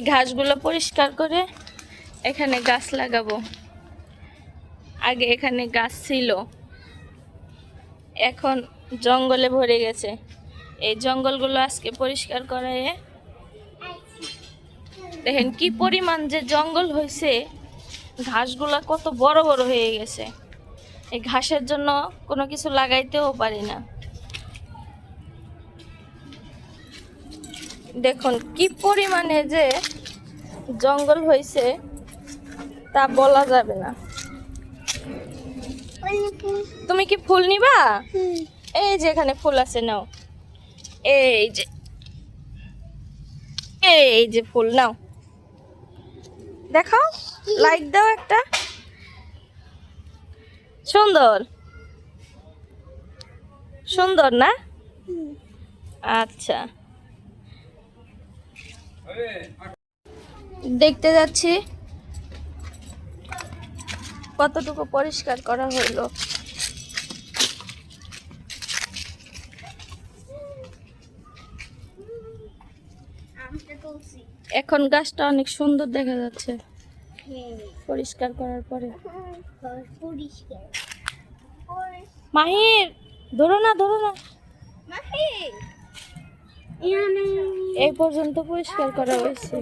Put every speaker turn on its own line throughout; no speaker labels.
ঘাসগুলো পরিষ্কার করে এখানে গাছ লাগাবো। আগে এখানে গাছ ছিল। এখন জঙ্গলে ভরে গেছে। এই জঙ্গলগুলো আজকে পরিষ্কার করে। দেখেন কি পরিমাণ যে জঙ্গল হয়েছে, ঘাসগুলো কত বড় বড় হয়ে গেছে। এই ঘাসের জন্য কোনো কিছু লাগাইতেও পারি না। দেখুন, কি পরিমাণে যে জঙ্গল হয়েছে তা বলা যাবে না। তুমি কি ফুল নিবা? এই যে এখানে ফুল আছে, নাও। এই যে এই যে ফুল, নাও। দেখাও লাইক দাও একটা। সুন্দর। সুন্দর না? আচ্ছা। দেখতে যাচ্ছি। কতটুকু পরিষ্কার করা হলো এখন গাছটা অনেক সুন্দর দেখা যাচ্ছে। পরিষ্কার করার পরে। মাহির, ধরো না ধরো না। এই পর্যন্ত পরিষ্কার করা হয়েছে।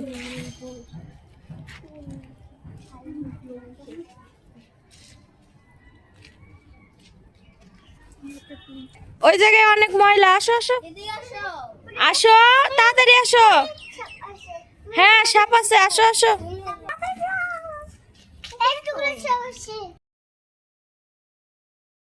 ওই জায়গায় অনেক ময়লা, আসো আসো।
আসো,
তাড়াতাড়ি আসো। হ্যাঁ সাপ আছে, আসো আসো।